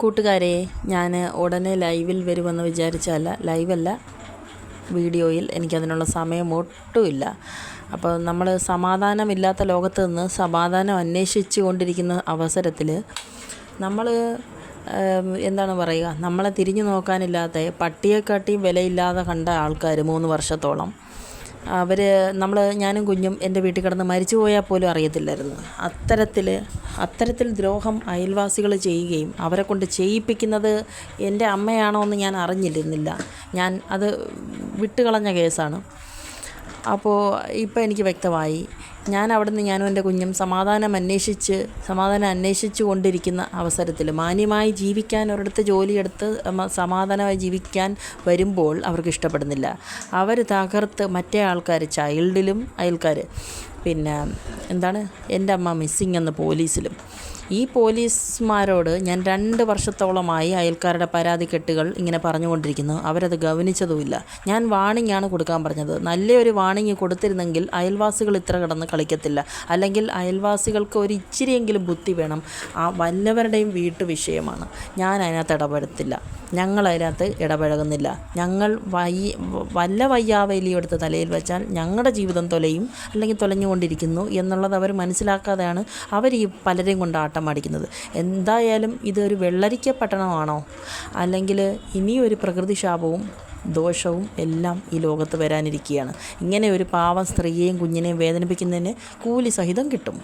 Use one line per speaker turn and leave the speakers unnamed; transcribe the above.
കൂട്ടുകാരെ ഞാൻ ഉടനെ ലൈവിൽ വരുമെന്ന് വിചാരിച്ചല്ല ലൈവല്ല വീഡിയോയിൽ എനിക്കതിനുള്ള സമയം ഒട്ടുമില്ല. അപ്പോൾ നമ്മൾ സമാധാനമില്ലാത്ത ലോകത്ത് നിന്ന് സമാധാനം അന്വേഷിച്ചു കൊണ്ടിരിക്കുന്ന അവസരത്തിൽ നമ്മൾ എന്താണ് പറയുക നമ്മളെ തിരിഞ്ഞു നോക്കാനില്ലാത്ത പട്ടിയെക്കാട്ടിയും വിലയില്ലാതെ കണ്ട ആൾക്കാർ മൂന്ന് വർഷത്തോളം. അവർ നമ്മൾ ഞാനും കുഞ്ഞും എന്റെ വീട്ടിൽ കിടന്ന് മരിച്ചു പോയാൽ പോലും അറിയത്തില്ലായിരുന്നു. അത്തരത്തിൽ അത്തരത്തിൽ ദ്രോഹം അയൽവാസികൾ ചെയ്യുകയും അവരെ കൊണ്ട് ചെയ്യിപ്പിക്കുന്നത് എന്റെ അമ്മയാണോ എന്ന് ഞാൻ അറിഞ്ഞിരുന്നില്ല. ഞാൻ അത് വിട്ടുകളഞ്ഞ കേസാണ്. അപ്പോൾ ഇപ്പോൾ എനിക്ക് വ്യക്തമായി ഞാൻ അവിടെ നിന്ന് ഞാനും എന്റെ കുഞ്ഞും സമാധാനം അന്വേഷിച്ച് സമാധാനം അന്വേഷിച്ചു കൊണ്ടിരിക്കുന്ന അവസരത്തിൽ മാന്യമായി ജീവിക്കാൻ ഒരിടത്ത് ജോലിയെടുത്ത് സമാധാനമായി ജീവിക്കാൻ വരുമ്പോൾ അവർക്ക് ഇഷ്ടപ്പെടുന്നില്ല. അവർ തകർത്ത് മറ്റേ ആൾക്കാർ ചൈൽഡിലും അയൽക്കാർ പിന്നെ എന്താണ്? എന്റെ അമ്മ മിസ്സിങ് എന്ന് പോലീസിലും. ഈ പോലീസുമാരോട് ഞാൻ രണ്ട് വർഷത്തോളമായി അയൽക്കാരുടെ പരാതിക്കെട്ടുകൾ ഇങ്ങനെ പറഞ്ഞുകൊണ്ടിരിക്കുന്നു. അവരത് ഗവനിച്ചതുമില്ല. ഞാൻ വാണിംഗ് ആണ് കൊടുക്കാൻ പറഞ്ഞത്. നല്ലൊരു വാണിംഗ് കൊടുത്തിരുന്നെങ്കിൽ അയൽവാസികൾ ഇത്ര കിടന്ന് കളിക്കത്തില്ല. അല്ലെങ്കിൽ അയൽവാസികൾക്ക് ഒരു ഇച്ചിരിയെങ്കിലും ബുദ്ധി വേണം. ആ വല്ലവരുടെയും വീട്ടു വിഷയമാണ് ഞാൻ അതിനകത്ത് ഇടപെടത്തില്ല. ഞങ്ങൾ അതിനകത്ത് ഇടപഴകുന്നില്ല. ഞങ്ങൾ വൈ വല്ല വയ്യാവേലിയെടുത്ത് തലയിൽ വെച്ചാൽ ഞങ്ങളുടെ ജീവിതം തൊലയും അല്ലെങ്കിൽ തൊലഞ്ഞുകൊണ്ടിരിക്കുന്നു എന്നുള്ളത് അവർ മനസ്സിലാക്കാതെയാണ് അവർ ഈ പലരെയും കൊണ്ട് ആട്ടം അടിക്കുന്നത്. എന്തായാലും ഇതൊരു വെള്ളരിക്ക പട്ടണമാണോ? അല്ലെങ്കിൽ ഇനിയൊരു പ്രകൃതിക്ഷാപവും ദോഷവും എല്ലാം ഈ ലോകത്ത് വരാനിരിക്കുകയാണ്. ഇങ്ങനെ ഒരു പാവം സ്ത്രീയെയും കുഞ്ഞിനെയും വേദനിപ്പിക്കുന്നതിന് കൂലി സഹിതം കിട്ടും.